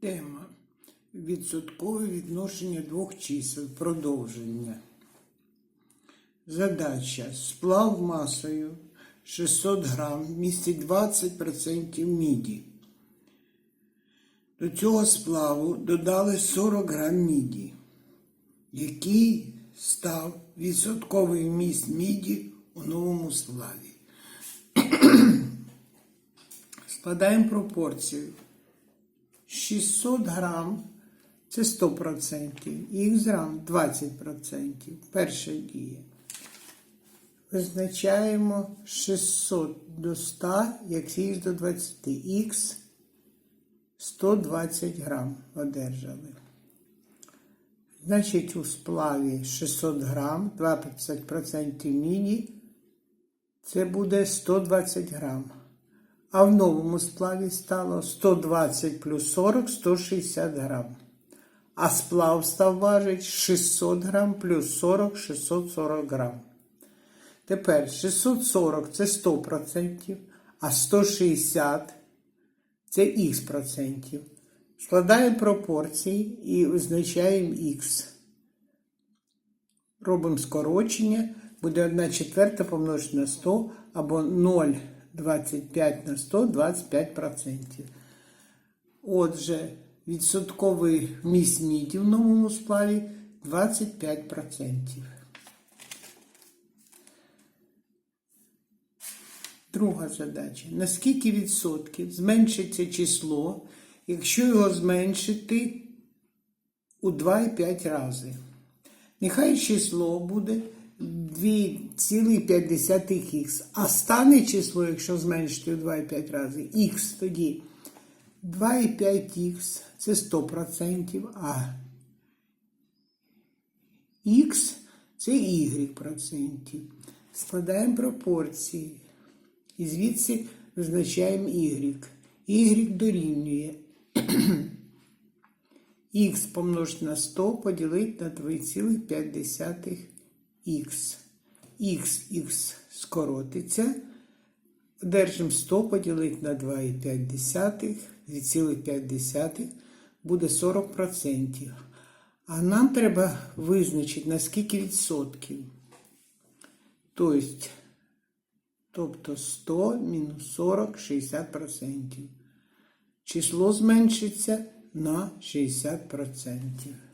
Тема. Відсоткове відношення двох чисел. Продовження. Задача. Сплав масою 600 грам містить 20% міді. До цього сплаву додали 40 грам міді, який став відсотковий вміст міді у новому сплаві. Складаємо пропорцію. 600 грам це 100%, х грам 20%. Перша дія. Визначаємо 600 до 100, як х до 20. Х 120 грам одержали. Значить, у сплаві 600 грам, 20% міні, це буде 120 грам. А в новому сплаві стало 120 плюс 40 160 грам. А сплав став важить 600 грам плюс 40 640 грам. Тепер 640 це 100%, а 160 це х процентів. Складаємо пропорції і визначаємо х. Робимо скорочення, буде 1 четверта помножити на 100 або 0,25 на 100 25%. Отже, відсотковий вміст міді в новому сплаві 25%. Друга задача. На скільки відсотків зменшиться число, якщо його зменшити у 2,5 рази? Нехай число буде 2,5х, а стане число, якщо зменшити у 2,5 рази, х тоді 2,5х це 100%, а х це y процентів. Складаємо пропорції. І звідси визначаємо y. y дорівнює х помножити на 100 поділити на 2,5х. Х, х скоротиться. Одержимо 100 поділити на 2,5, 2,5 буде 40%. А нам треба визначити, на скільки відсотків. Тобто, тобто 100 мінус 40 60%. Число зменшиться на 60%.